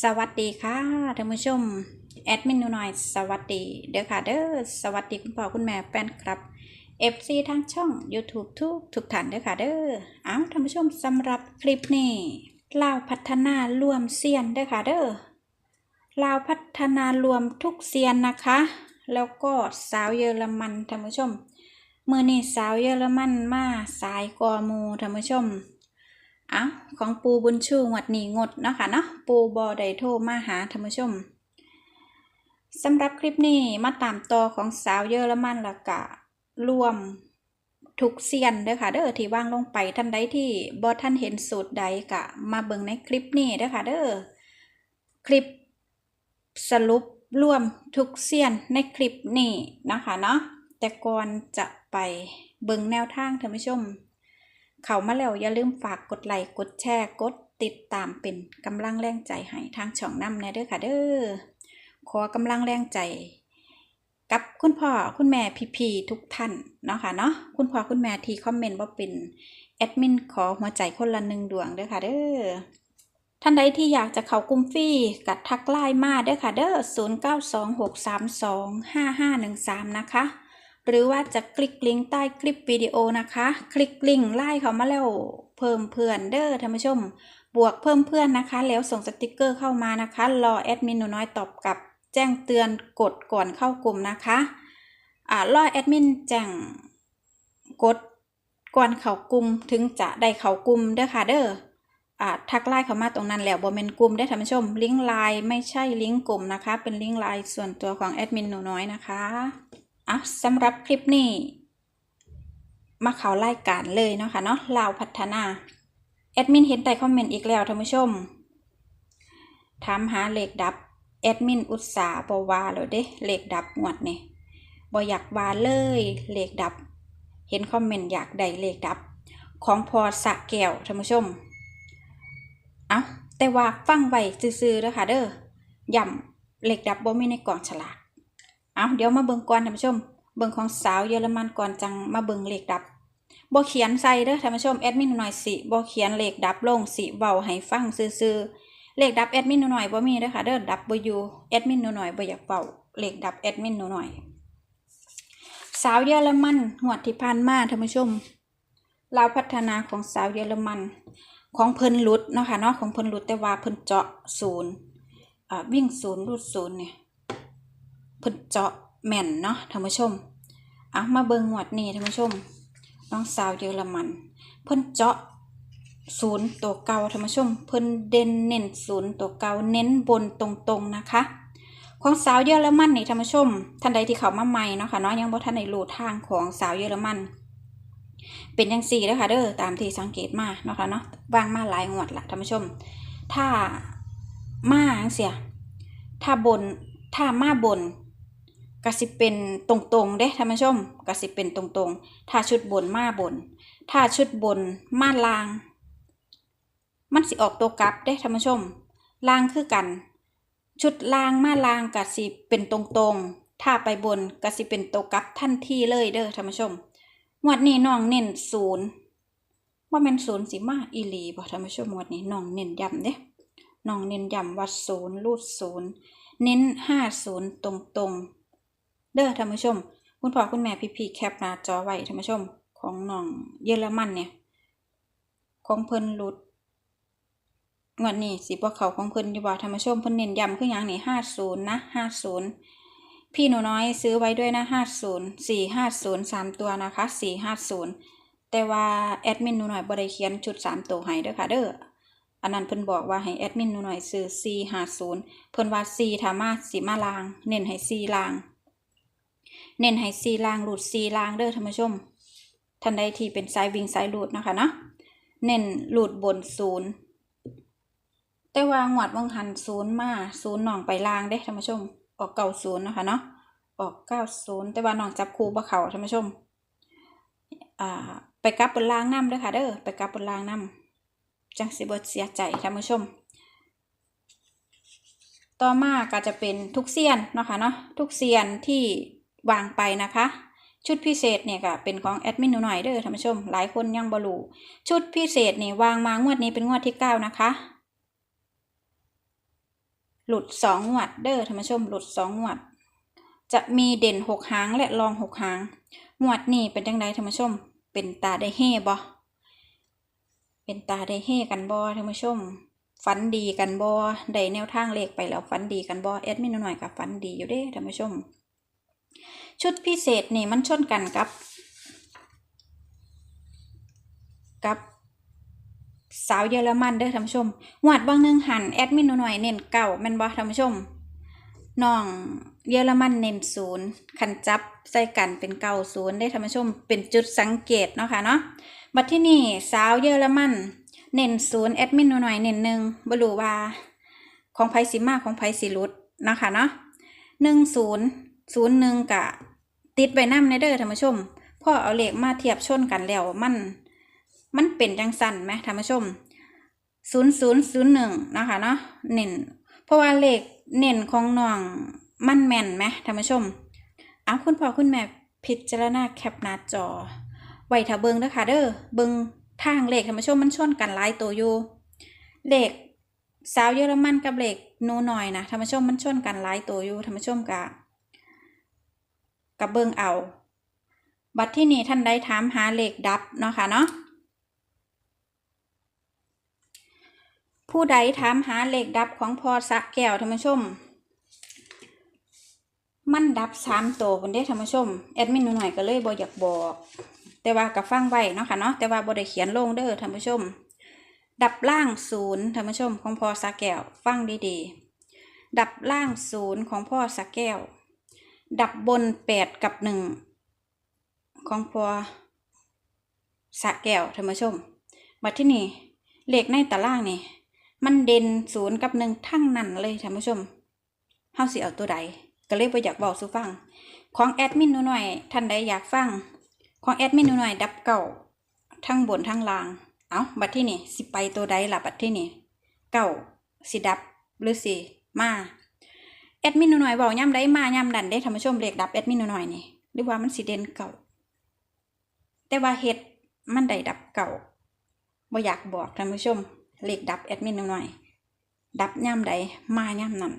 สวัสดีค่ะท่านผู้ชมแอดมินหนูหน่อยสวัสดีเด้อค่ะเด้อสวัสดีคุณพ่อคุณแม่แฟนครับ FC ทางช่อง YouTube ทุกทุกท่านเด้อค่ะเด้อเอาท่านผู้ชมสำหรับคลิปนี้ลาวพัฒนารวมเซียนเด้อค่ะเด้อลาวพัฒนารวมทุกเซียนนะคะ แล้วก็สาวเยอรมันท่านผู้ชมเมื่อนี้สาวเยอรมันมาสายกอมูท่านผู้ชม อ้าของปูบุญชูงวดนี้งดเนาะค่ะเนาะปูบอไดโทมาหาท่านผู้ชมสำหรับคลิปนี้มาตามต่อของสาวเยอรมันละกะรวมทุกเซียนเด้อค่ะเด้อที่ว่างลงไปท่านใดที่บอท่านเห็นสูตรใดกะ มาเบิ่งในคลิปนี้เด้อค่ะเด้อคลิปสรุปรวมทุกเซียนในคลิปนี้นะคะเนาะแต่ก่อนจะไปเบิ่งแนวทางท่านผู้ชม เขามาแล้วอย่าลืมฝากกดไลค์กดแชร์กดติดตามเป็นกำลังแรงใจให้ทางช่องน้ำแน่เด้อค่ะเด้อขอกำลังแรงใจ กับคุณพ่อคุณแม่พี่ๆทุกท่านเนาะค่ะเนาะคุณพ่อคุณแม่ที่คอมเมนต์ว่าเป็นแอดมินขอหัวใจคนละหนึ่งดวงเด้อค่ะเด้อท่านใดที่อยากจะเข้ากลุ่มฟรีกัดทักไลน์มาเด้อค่ะเด้อ0926325513 นะคะ หรือว่าจะคลิกลิงก์ใต้คลิปวิดีโอนะคะ คลิกลิงก์ไล่เขามาแล้วเพิ่มเพื่อนเด้อท่านผู้ชม บวกเพิ่มเพื่อนนะคะ แล้วส่งสติกเกอร์เข้ามานะคะ รอแอดมินหนูน้อยตอบกลับ แจ้งเตือนกดก่อนเข้ากลุ่มนะคะอ่ารอแอดมินแจ้งกดก่อนเข้ากลุ่มถึงจะได้เข้ากลุ่มเด้อค่ะเด้ออ่าทักไลน์เข้ามาตรงนั้นแล้วบ่เป็นกลุ่มได้ท่านผู้ชม ลิงก์ไลน์ไม่ใช่ลิงก์กลุ่มนะคะ เป็นลิงก์ไลน์ส่วนตัวของแอดมินหนูน้อยนะคะ อะสำหรับคลิปนี้ มาเขารายการเลยเนาะค่ะเนาะลาวพัฒนา แอดมินเห็นใต้คอมเมนต์อีกแล้วท่านผู้ชม ถามหาเลขดับ แอดมินอุตสาห์บวาแล้วเด้เลขดับงวดนี่ยบอยากวาเลยเลขดับ เห็นคอมเมนต์อยากได้เลขดับ ของพอสะแก้วท่านผู้ชม เอาแต่ว่าฟังไว้ซื่อๆเด้อค่ะเด้อย่ำเหลขดับบ่มีในกล่องฉลาก เอาเดี๋ยวมาเบิ่งก่อนท่านผู้ชม เบิ่งของสาวเยอรมันก่อนจังมาเบิ่งเลขดับบเขียนใส่เด้อท่านผู้ชมแอดมินหน่อยสิบเขียนเลขดับลงสิเว้าให้ฟังซื่อๆเลขดับแอดมินหน่อยบ่มีเด้อค่ะเด้อดับบ่อยู่แอดมินหน่อยบ่อยากเว้าเลขดับแอดมินหน่อยสาวเยอรมันงวดที่ผ่านมาท่านผู้ชมลาวพัฒนาของสาวเยอรมัน ของเพิ่นหลุดเนาะค่ะเนาะของเพิ่นหลุดแต่ว่าเพิ่นเจาะศูนย์อ่าวิ่งศูนย์รูดศูนย์เนี่ย เพิ่นเจาะแม่นเนาะท่านผู้ชมอะมาเบิ่งงวดนี้ท่านผู้ชม น้องสาวเยอรมัน เพิ่นเจาะศูนย์ตัวเก่าท่านผู้ชม เพิ่นเด่นเน้นศูนย์ตัวเก่าเน้นบนตรงๆนะคะของสาวเยอรมันนี่ท่านผู้ชม ท่านใดที่เข้ามาใหม่เนาะค่ะเนาะยังบ่ทันได้รู้ทางของสาวเยอรมัน เป็นจังซี่เด้อค่ะเด้อตามที่สังเกตมาเนาะค่ะเนาะวางมาหลายงวดละท่านผู้ชม ถ้ามาเสียถ้าบนถ้ามาบน กสิเป็นตรงๆเด้ท่านผู้ชมกสิเป็นตรงๆ ถ้าชุดบนมาบน ถ้าชุดบนมาลาง มันสิออกตัวกลับเด้ท่านผู้ชมลางคือกัน ชุดลางมาลางกสิเป็นตรงๆ ถ้าไปบนกสิเป็นตัวกลับทันทีเลยเด้อท่านผู้ชมงวดนี้น้องเน้นศูนย์ว่าม่นศูนย์สิมาอีหลีบ่ท่านผู้ชมงวดนี้น้องเน้นย้ำเด้น้องเน้นย้ำว่าศูนย์รูดศูนย์เน้นห้าศูนย์ตรงๆ เด้อท่านผู้ชม คุณพ่อคุณแม่พี่ๆแคปหน้าจอไว้ท่านผู้ชม ของน้องเยอรมันเนี่ย ของเพิ่นหลุดงวดนี้สิบ่เขาของเพิ่นอยู่บ่ท่านผู้ชมเพิ่นเน้นย้ำคือหยังนี่ห้าศูนย์นะห้าศูนย์พี่หนูน้อยซื้อไว้ด้วยนะห้าศูนย์สี่ห้าศูนย์สามตัวนะคะสี่ห้าศูนย์แต่ว่าแอดมินหนูน้อยบ่ได้เขียนชุดสามตัวให้เด้อค่ะเด้ออันนั้นเพิ่นบอกว่าให้แอดมินหนูน้อยซื้อสี่ห้าศูนย์เพิ่นว่าสี่ถ้ามาสิมาลาง เน้นให้สีลาง เน้นให้ซีลางหลุดซีลางเด้อท่านผู้ชมท่านใดที่เป็นสายวิ่งสายหลุดนะคะเนาะเน้นหลุดบนศูนย์แต่ว่าหวดวังหันศูนย์มาศูนย์หน่องไปลางเด้ท่านผู้ชม ออกเก้าศูนย์นะคะเนาะออกเก้าศูนย์แต่ว่าหน่องจับคูบะเขาท่านผู้ชมอ่าไปกลับบนลางน้ำเด้อค่ะเด้อไปกลับบนลางน้ำจังสิบเสียใจท่านผู้ชม ต่อมาก็จะเป็นทุกเซียนเนาะค่ะเนาะทุกเซียนที่ วางไปนะคะ ชุดพิเศษเนี่ยก็เป็นของแอดมินหนูหน่อยเด้อท่านผู้ชม หลายคนยังบรูชุดพิเศษเนี่ยวางมางวดนี้เป็นงวดที่เก้านะคะ หลุดสองงวดเด้อท่านผู้ชม หลุดสองงวด จะมีเด่นหกหางและรองหกหางงวดนี้เป็นจังไดท่านผู้ชม เป็นตาได้เฮ่บ่เป็นตาได้เฮ่กันบ่ท่านผู้ชมฝันดีกันบ่ได้แนวทางเลขไปแล้วฝันดีกันบ่แอดมินหน่อยกับฝันดีอยู่เด้ท่านผู้ชม ชุดพิเศษนี่มันชนกันกับ กับสาวเยอรมันเด้อท่านผู้ชมงวดบางหนึงหันแอดมินหน่อยเน้นเก่าแม่นบ่ท่านผู้ชมน้องเยอรมันเน้นศูนย์คันจับใส่กันเป็นเก่าศูนย์ได้ท่านผู้ชมเป็นจุดสังเกตเนาะค่ะเนาะบัดที่นี่สาวเยอรมันเน้นศูนย์แอดมินหน่อยเน้นหนึ่งบรูว่าของไผสิมาของไผสิลุดนะคะเนาะหนึ่งศูนย์ ศูนย์หนึ่งกะ ติดไว้นำในเด้อท่านผู้ชมพ่อเอาเลขมาเทียบชนกันแล้วมัน มันเป็นจังสันไหมท่านผู้ชมศูนย์ศูนย์ศูนย์หนึ่งนะคะเนาะเน้นเพราะว่าเลขเน้นของน้องมันแม่นไหมท่านผู้ชมเอาคุณพ่อคุณแม่พิจารณาแคปหน้าจอ ไว้ถ้าเบิงเด้อค่ะเด้อเบิงทางเลขท่านผู้ชมมันชนกันหลายตัวอยู่เลขสาวเยอรมันกับเลขหนูหน่อยนะท่านผู้ชมมันชนกันหลายตัวอยู่ท่านผู้ชมกะ กับเบิงเอา บัดที่นี่ท่านได้ถามหาเลขดับเนาะค่ะเนาะผู้ใดถามหาเลขดับของพอสะแก้วท่านผู้ชม มันดับสามตัวบนเด้ท่านผู้ชม แอดมินหน่อยก็เลยบออยากบอก แต่ว่ากับฟังไว้เนาะค่ะเนาะแต่ว่าบอได้เขียนลงเด้อท่านผู้ชม ดับล่างศูนย์ท่านผู้ชมของพอสะแก้วฟังดีๆ ดับล่างศูนย์ของพ่อสะแก้ว ดับบนแปดกับหนึ่งของพอสะแก้วท่านผู้ชมบัดที่นี่เลขในตารางนี่ มันเด่นศูนย์กับหนึ่งทั้งนั้นเลยท่านผู้ชมเฮาสิเอาตัวใดก็เลยบ่อยากบอกสู่ฟัง ของแอดมินหนูหน่อยท่านใดอยากฟัง ของแอดมินหนูหน่อยดับเก่าทั้งบนทั้งล่าง เอาบัดที่นี่สิไปตัวใดล่ะบัดที่นี่เก่าสิดับหรือสิมา แอดมินหน่อยบอกย่ำได้มาย่ำดันได้ท่านผู้ชมเลขดับแอดมินหน่อยนี่หรือว่ามันสิเด่นเก่า แต่ว่าเฮ็ดมันได้ดับเก่าบ่อยากบอกท่านผู้ชมเลขดับแอดมินหน่อยดับย่ำใดมาย่ำนั้น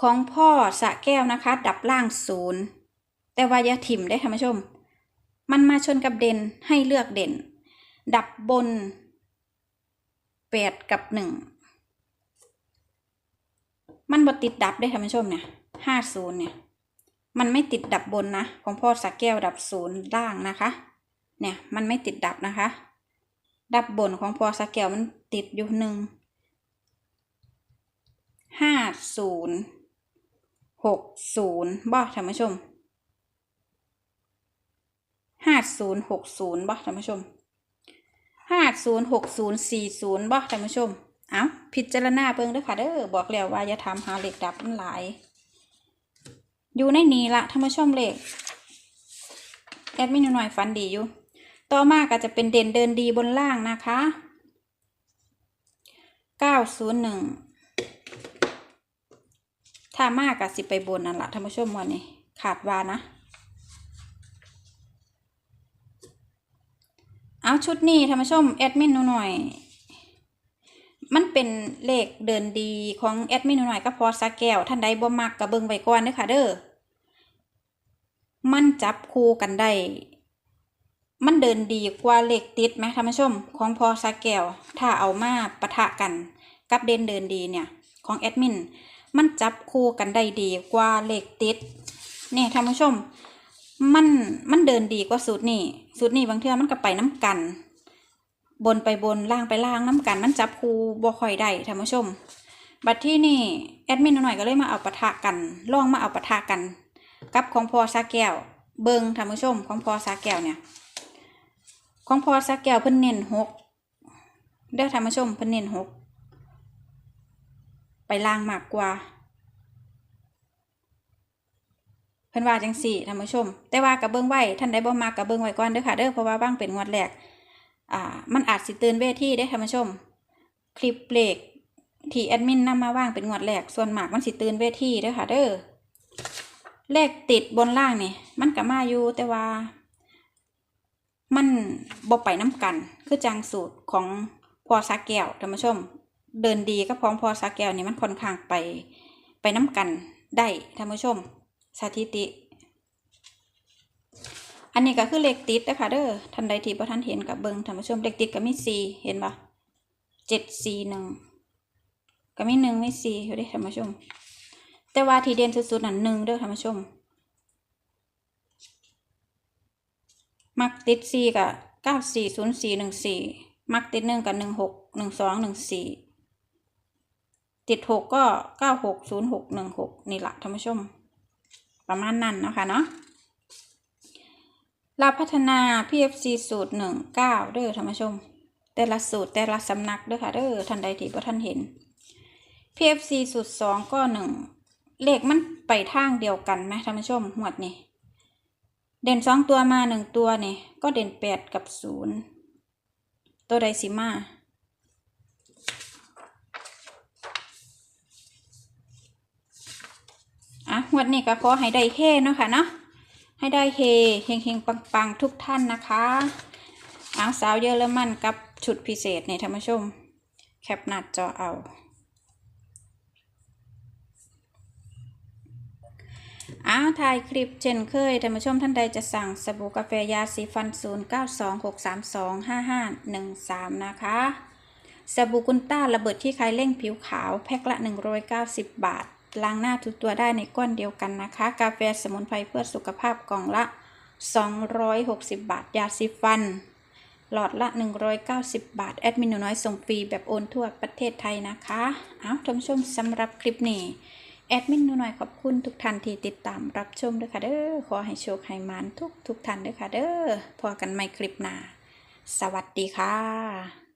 ของพ่อสะแก้วนะคะ ดับล่างศูนย์แต่ว่ายาถิ่มได้ท่านผู้ชม มันมาชนกับเด่นให้เลือกเด่น ดับบนแปดกับหนึ่ง มันบ่ติดดับได้ท่านผู้ชมเนี่ยห้าศูนย์เนี่ย มันไม่ติดดับบนนะ ของพ่อสะแก้วดับศูนย์ล่างนะคะ เนี่ยมันไม่ติดดับนะคะ ดับบนของพ่อสแกลมันติดอยู่หนึ่งห้าศูนย์หกศูนย์บ่ท่านผู้ชมห้าศูนย์หกศูนย์บ่ท่านผู้ชมห้าศูนย์หกศูนย์สี่ศูนย์บ่ท่านผู้ชม เอาพิจารณาเบิ่งเด้อค่ะเด้อบอกแล้วว่าอย่าทำหาเหล็กดับมันหลาย อยู่ในนี้ละท่านผู้ชมเหล็กแอดมินหน่อยฟันดีอยู่ ต่อมาก็จะเป็นเด่นเดินดีบนล่างนะคะ901ถ้ามากกับสิไปบนนั่นละท่านผู้ชมวันนี้ขาดวานะ เอาชุดนี้ท่านผู้ชมแอดมินหน่อย มันเป็นเลขเดินดีของแอดมินหน่อยก็พอสักแก้วท่านใดบ่มักกับเบิงไว้ก่อนเด้อค่ะเด้อ มันจับคู่กันได้ มันเดินดีกว่าเลขติดไหมท่านผู้ชม ของพอสาแก้วถ้าเอามาปะทะกันกับเด่นเดินดีเนี่ยของแอดมิน มันจับคู่กันได้ดีกว่าเลขติดนี่ท่านผู้ชม มันมันเดินดีกว่าสูตรนี้สูตรนี้บางเทื่อมันก็ไปน้ำกัน บนไปบนล่างไปล่างน้ำกันมันจับคู่บ่ค่อยได้ท่านผู้ชม บัดที่นี่แอดมินหน่อยก็เลยมาเอาปะทะกันลองมาเอาปะทะกัน กับของพอสาแก้ว เบิงท่านผู้ชม ของพอสาแก้วเนี่ย ของพอสักแก้วเพิ่นเน้นหกเด้อท่านผู้ชมเพิ่นเน้นหกไปล่างมากกว่าเพิ่นว่าจังสี่ท่านผู้ชม แต่ว่ากับเบิ้งไว้ท่านใดบ่มากกับเบิ้งไว้ก่อนเด้อค่ะเด้อเพราะว่าบ้างเป็นงวดแรก อ่ามันอาจสิตื่นเวทีเด้ท่านผู้ชม คลิปเบรกที่แอดมินนำมาว่างเป็นงวดแรกส่วนมากมันสิตื่นเวทีเด้อค่ะเด้อเลขติดบนล่างนี่มันก็มาอยู่แต่ว่า มันบ่ไปน้ำกัน คือจังสูตรของพอสาแก้วท่านผู้ชม เดินดีก็พร้อมพอสาแก้วนี่มันค่อนข้างไปไปน้ำกันได้ท่านผู้ชม สถิติ อันนี้ก็คือเลขติดนะคะเด้อท่านใดที่บ่ท่านเห็นกับเบิงท่านผู้ชมเลขติดก็มีสี่เห็นปะเจ็ดสี่หนึ่งก็มีหนึ่งมีสี่อยู่ด้ท่านผู้ชม แต่ว่าที่เด่นสุดๆนั่นหนึ่งเด้อท่านผู้ชม มักติดสี่กับเก้าสี่ศูนย์สี่หนึ่งสี่มักติดหนึ่งกับหนึ่งหกหนึ่งสองหนึ่งสี่ติดหกก็เก้าหกศูนย์หกหนึ่งหกนี่แหละท่านผู้ชม ประมาณนั้นนะคะเนาะ เราพัฒนา PFC สูตรหนึ่งเก้าเด้อท่านผู้ชม แต่ละสูตรแต่ละสำนักเด้อค่ะเด้อท่านใดที่บ่ท่านเห็น PFC สูตรสองก็หนึ่งเลขมันไปทางเดียวกันไหมท่านผู้ชมหมวดนี่เด่นสองตัวมาหนึ่งตัวนี่ก็เด่นแปดกับศูนย์ตัวใดสิมาอะงวดนี้ก็ขอให้ได้เฮเนาะค่ะเนาะ ให้ได้เฮเฮงเฮงปังปังๆทุกท่านนะคะเอาสาวเยอรมันกับชุดพิเศษนี่ท่านผู้ชม แคปหน้าจอเอาอ้าวถ่ายคลิปเช่นเคยท่านผู้ชมท่านใดจะสั่งสบู่กาแฟยาสีฟัน 0 9 2 6 3 2 5 5 1 3 นะคะ สบู่กุนต้าระเบิดที่ใครเร่งผิวขาว แพ็คละ 190 บาท ล้างหน้าทุกตัวได้ในก้อนเดียวกันนะคะ กาแฟสมุนไพรเพื่อสุขภาพกล่องละ 260 บาท ยาสีฟัน หลอดละ 190 บาท แอดมินหนูน้อยส่งฟรีแบบโอนทั่วประเทศไทยนะคะ เอาท่านผู้ชมสำหรับคลิปนี้ แอดมินหนูน่อยขอบคุณทุกท่านที่ติดตามรับชมด้วยค่ะเด้อ ขอให้โชคให้มานทุกทุกท่านด้วยค่ะเด้อ พอกันใหม่คลิปหน้า สวัสดีค่ะ